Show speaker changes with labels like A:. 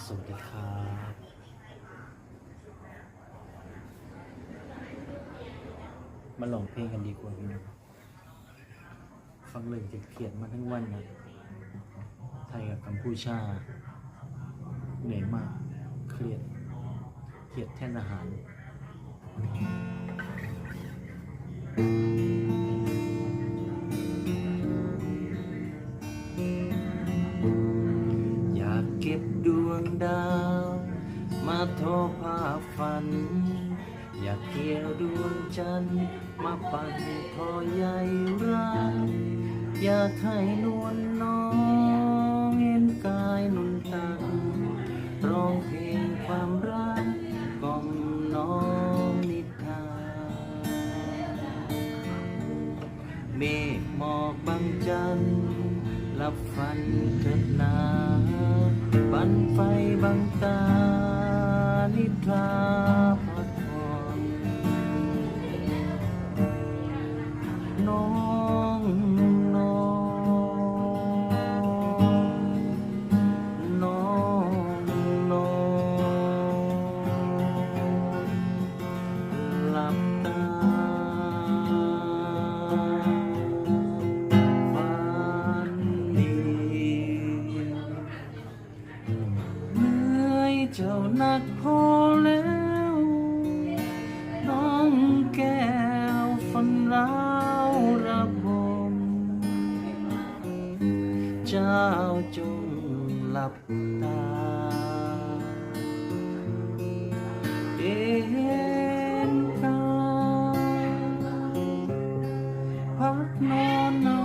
A: สวัสดีครับมาลองเพลงกันดีกว่าพี่น้องฟังเรื่องเครียดมาทั้งวันนะไทยกับกัมพูชาเหนื่อยมากเครียดเครียดแท่นอาหารอย ดาวมาทอภาพฝัน อยากเกี่ยวดวงจันทร์มาปั่นทอใยรักอยากให้นวลน้องเอ็นกายนุ่นตักร้องเพลงความรักกล่อมน้องนิทาเมฆหมอกบางจันทร์รับฝันเกิดนา ไฟบางตานิทราพักผ่อนน้อง หนักพอแล้ว น้องแก้วฝันร้าวระบม เจ้าจงหลับตา เอ็นตาพักนอนนอน